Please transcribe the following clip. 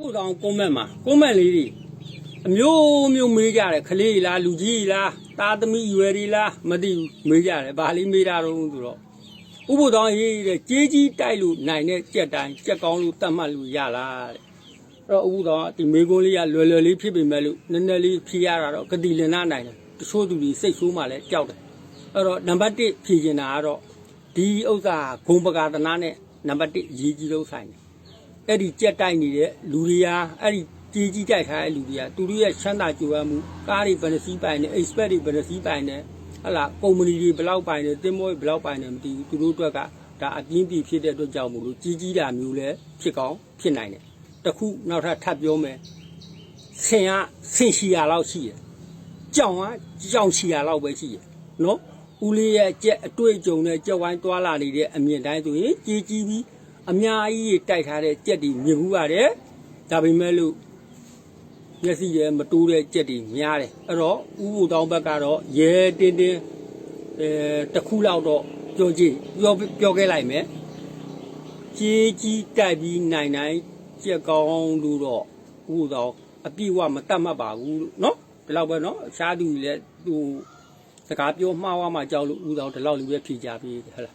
ဖို့တောင်ကွန်မန့်မှာကွန်မန့်လေးတွေအမျိုးမျိုးမေးကြတယ်ခလေးလားလူကြီးလားသားသမီးရွယ်တွေလားမသိဘူးမေးကြတယ်ဘာလေးမေးတာတော့ဆိုတော့ဥဖို့တောင်ရေးတဲ့ကြေးကြီးတိုက်လို့နိုင်တဲ့ကြက်တိုင်းကြက်ကောင်းလို့တတ်မှတ်လို့ရလားတဲ့အဲ့တော့ဥဖို့တောင်ကဒီမေကွန်းလေးကလွယ်လွယ်လေးဖြစ်ပေမဲ့လို့နည်းနည်းလေးဖြေရတာတော့ဂတိလင်နာနိုင်တယ်တချို့သူတွေစိတ်ဆိုးမှလည်းကြောက်တယ်အဲ့တော့နံပါတ်1ဖြေချင်တာကတော့ဒီဥစ္စာဂုံပကာသနာနဲ့နံပါတ်1အရေးကြီးဆုံးဆိုင်တယ် အဲ့ဒီကြက်တိုက်နေတဲ့လူတွေဟာအဲ့ဒီကြီးကြီးတိုက်ထားတဲ့လူတွေကသူတို့ရဲ့ချမ်းသာကြွယ်ဝမှုကားတွေဘယ်နှစီးပိုင်နေ expert တွေဘယ်နှစီးပိုင်နေဟလာကုမ္ပဏီတွေဘယ်လောက်ပိုင်နေတင်မောတွေဘယ်လောက်ပိုင်နေမသိဘူးသူတို့အတွက်ကဒါအပြင်းပြဖြစ်တဲ့အတွက်ကြောင့်မို့လို့ကြီးကြီးတာမျိုးလည်းဖြစ်ကောင်းဖြစ်နိုင်တယ်တခုနောက်ထပ်ထပ်ပြောမယ်ဆင်ကဆင်ရှီယာလောက်ရှိတယ်ကြောင်ကကြောင်ရှီယာလောက်ပဲရှိတယ်နော်ဦးလေးရဲ့ကြက်အတွေ့အကြုံနဲ့ကြက်ဝိုင်းတွာလာနေတဲ့အမြင်တိုင်းဆိုရင်ကြီးကြီးပြီး အများကြီးတိုက်ထားတဲ့ကြက်တွေမြင်ဘူးပါတယ်ဒါပေမဲ့လို့မျက်စိရဲမတိုးတဲ့ကြက်တွေများတယ်အဲ့တော့ဥပုတောင်းဘက်ကတော့ရဲတင်းတင်းအဲတခုလောက်တော့ပြောကြည့်ပြောပြောခဲ့လိုက်မယ်ကြီးကြီးတိုက်ပြီးနိုင်နိုင်ကြက်ကောင်းလို့တော့ဥပုတောင်းအပြည့်ဝမတတ်မှတ်ပါဘူးလို့နော်ဒီလောက်ပဲနော်အခြားသူတွေလည်းသူစကားပြောမှားဝါမှကြောက်လို့ဥပုတောင်းဒီလောက်လူပဲဖြေကြပြီးဟဲ့လား